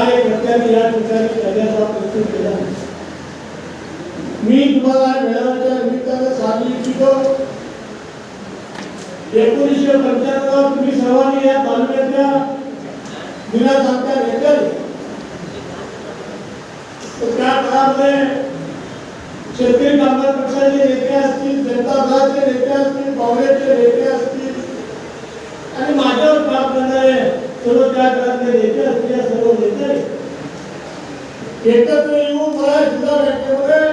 कार्यकर्त्यांनी या ठिकाणी करण्याचा प्रयत्न केला मी तुम्हाला मेळाव्याच्या निमित्तानं सांगू इच्छितो। एकोणीसशे पंच्याहत्तर तुम्ही सर्वांनी या तालुक्यातल्या विनासारख्या नेत्याने तर त्या काळामध्ये शेतकरी कामगार पक्षाचे नेते असतील, जनता दलाचे नेते असतील काँग्रेसचे नेते असतील नेते सर्व नेते. एकत्र येऊन मला जिल्हा बँकेमध्ये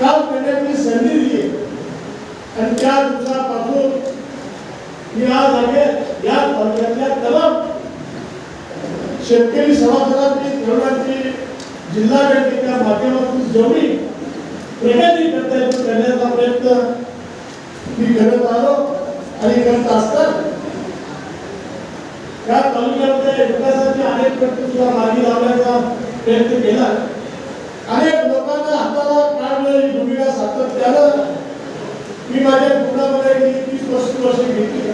काम करण्याची संधी दिली. आणि त्या दिवसापासून मी आज आहे या तालुक्यातल्या तमाम शेतकरी सभासदांची तरुणांची जिल्हा बँकेच्या माध्यमातून जेवढी प्रगती करता येईल करण्याचा प्रयत्न मी करत आलो. आणि करत असतात या तालुक्यामध्ये विकासाचे अनेक मार्गी लावण्याचा प्रयत्न केला. अनेक लोकांना हाताला काढलं ही भूमिका सातत्यानं मी माझ्या कुटुंबामध्ये गेली तीस पस्तीस वर्ष घेतली.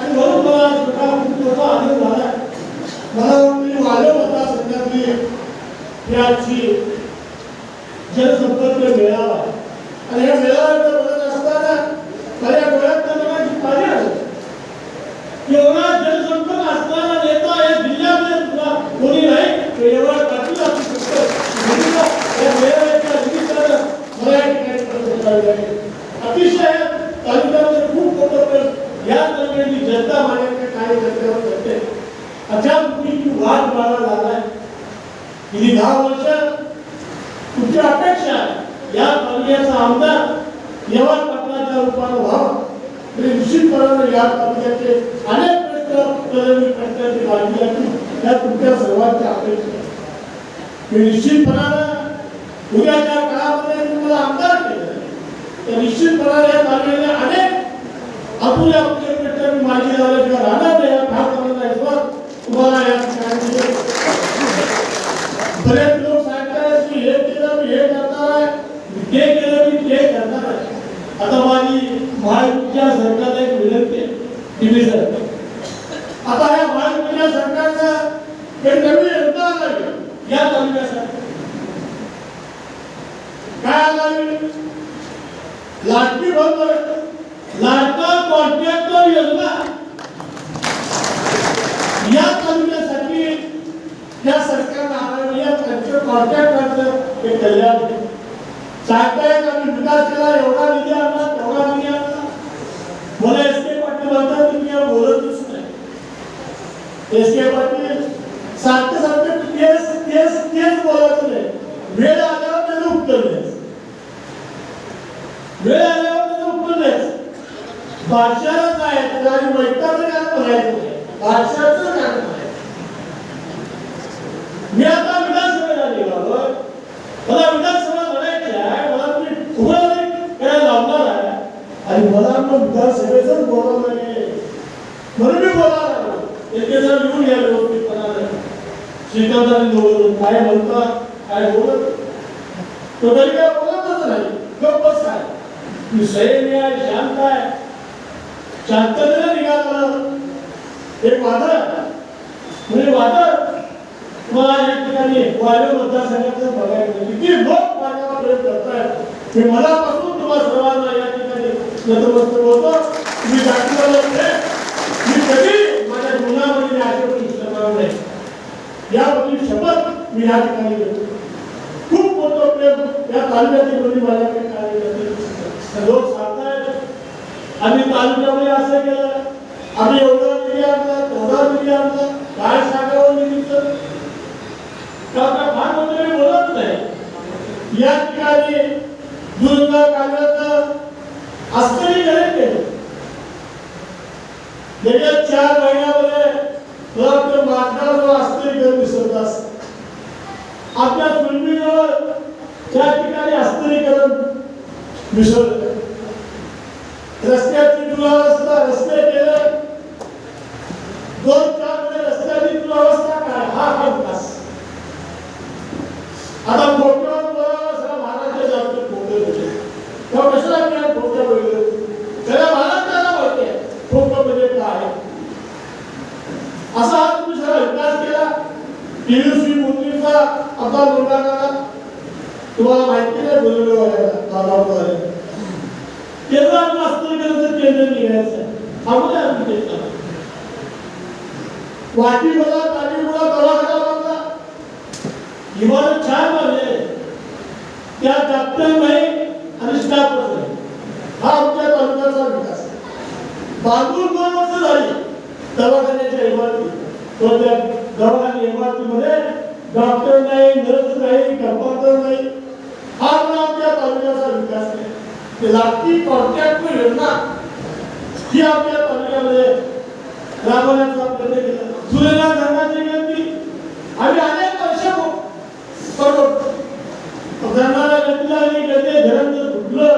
आणि म्हणून मला छोटा खूप मोठा आनंद झाला. मला वाटतं माझ्या मतदारसंघातली याची जनसंपर्क मेळावा. आणि या मेळाव्याचा बघत असताना माझ्या डोळ्यात मला पाणी आलं एवढा जनसंपर्क असणारा नेता या जिल्ह्यामध्ये सुद्धा कोणी नाही तो असू शकतो या मेळाव्याच्या निमित्तानं मला या ठिकाणी प्रश्न करावे लागेल अतिशय तालुक्यामध्ये खूप मोठं या तालुक्याची जनता माझ्याकडे कार्यकर्त्यावर करते. अशा गोष्टीची वाद मला झालाय गेली दहा वर्ष अपेक्षा या तालुक्याचा आमदार यवत पाटलाच्या रूपानं व्हावं. तरी या तालुक्याचे अनेक प्रश्न प्रलंबित करण्याची मागणी या तुमच्या सर्वांच्या अपेक्षा. आहे. निश्चितपणानं उद्याच्या काळामध्ये तुम्हाला आमदार केलं. तर निश्चितपणाने या मागणीने अनेक अपुऱ्या अपुऱ्या प्रश्न मी मागे लावल्याशिवाय राहणार नाही या ठाक करण्याचा विश्वास तुम्हाला या ठिकाणी बरेच लोक सांगतात की हे केलं मी हे करणार आहे. ते केलं मी ते करणार आहे. आता माझी महायुतीच्या सरकारला एक विनंती आहे टीव्ही सरकार. आता या महायुती आपल्या सरकारनं हे नवीन योजना आणावी या तालुक्यासाठी काय आला लाटकी बंद लाटका कॉन्ट्रॅक्टर योजना. या तालुक्यासाठी या सरकारनं आणावी या त्यांच्या कॉन्ट्रॅक्टरचं हे कल्याण साहेब सांगतायत विकास केला एवढा निधी आणला तेवढा निधी आणला मला एस के पाटील म्हणतात की मी बोलतच नाही एस के पाटील सारखं सारखं तेच तेच तेच बोलत नाही वेळ आल्यावर त्याचं उत्तर द्यायचं वेळ आल्यावर त्याचं उत्तर द्यायचं बादशाला काय आणि मैत्राचं काय म्हणायचं नाही भाषाचं काय म्हणायचं मी आता विधानसभेला निघालो मला विधानसभा म्हणायची आहे मला तुम्ही तुम्हाला करायला लावणार आहे आणि मला मग विधानसभेच बोलावलं नाही म्हणून मी बोलायला लागलो ते जर लिहून घ्या व्यवस्थितपणाने श्रीकांतांनी निवडून काय म्हणतात काय बोलत तो तरी काय बोलतच नाही गप्पच बस काय मी संयमी आहे शांत आहे. शांततेला निघालं एक वादळ. म्हणजे वादळ. तुम्हाला या ठिकाणी वायू मतदारसंघाचं बघायला किती लोक माझ्यावर प्रयोग करतायत. मी मनापासून तुम्हाला सर्वांना या ठिकाणी नतमस्तक होतो. मी दाखवलं मी कधी माझ्या जीवनामध्ये आशेवरून विसरणार नाही. यावरची शपथ मी या ठिकाणी घेतो. खूप मोठं प्रेम या तालुक्यातील माझ्याकडे कार्य करते लोक सांगतायत आम्ही तालुक्यामध्ये असं केलं. आम्ही एवढा निधी आणला तेवढा निधी आणला. काय सांगावं निधीचं काका फार मंडळी बोलत नाही. या ठिकाणी दुर्गा कार्याचं आश्चर्यजनक केलं. गेल्या चार महिन्यामध्ये फक्त माझा जो आश्चर्यकरण दिसत असत. आपल्या सुरमीजवळ त्या ठिकाणी आश्चर्यकरण मिसळलं रस्त्याची दुरावस्था रस्ते केलं. दोन चार वेळे रस्त्याची अवस्था काय हा हा विकास आता कोकणात महाराष्ट्र तेव्हा कशाला वगैरे महाराष्ट्राला म्हणजे काय? असा तुम्ही सगळा विकास केला. पीयूसी मोदींचा आता लोकांना तुम्हाला माहिती नाही बोलवलं आहे केंद्र आपलं असतं गेलं केंद्र निघायचं. थांबलं आम्ही ते वाटी बोला काठी मला दवाखाना बांधला इमारत छान बनले त्या डॉक्टर नाही आणि स्टाफ नाही. हा आमच्या तालुक्याचा विकास. आहे. बांधून दोन वर्ष झाली दवाखान्याच्या इमारती तो त्या दवाखान्या इमारतीमध्ये डॉक्टर नाही नर्स नाही कंपाऊंडर नाही. तालुक्याचा विकास आहे. ते लागती कॉन्ट्रॅक्ट योजना ही आपल्या तालुक्यामध्ये राबवण्याचा प्रयत्न केला. सुरेला धरणाची विनंती. आम्ही अनेक वर्ष करतो धरणाला गतीला आणि गती धरण जर फुटलं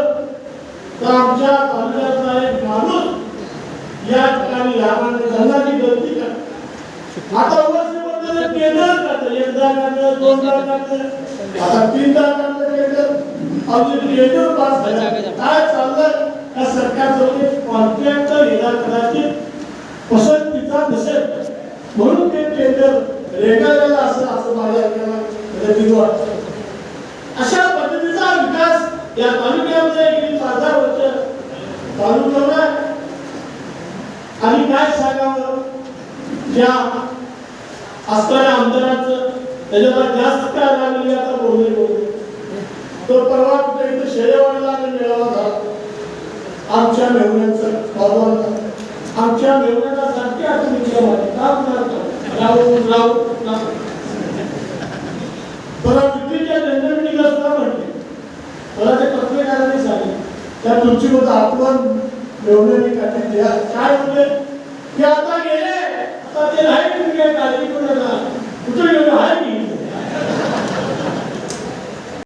तर आमच्या तालुक्यातला एक माणूस या ठिकाणी लाभाने धरणाची गती करा. आता वर्ष केंद्र करतं एकदा करतं दोनदा करतं आता तीनदा करतं अजून केंद्र पास झालं काय चाललंय या सरकारचं कॉन्ट्रॅक्ट येणार कदाचित पसंतीचा नसेल म्हणून ते टेंडर रेटायला असं असं माझ्या ऐकायला वाटतं अशा पद्धतीचा विकास या तालुक्यामध्ये गेली पाच दहा वर्ष चालू आणि काय सांगावं? ज्या असणाऱ्या आमदाराचं त्याच्याला जास्त काय लागले आता बोलले बोलले. तो परवा कुठे इथं शेरेवाडीला मेळावा झाला आमच्या मेहण्यांचं बाबांचा आमच्या मेहण्याला सारखे आता विचार काम करतो राहून राहून मला विक्रीच्या टेंडर मिटिंगला मला ते पत्रकारांनी सांगितले त्या तुमची मग आपण मेवण्याने काढली द्या काय म्हणले ते आता गेले. आता ते नाही तुम्ही काय? काळजी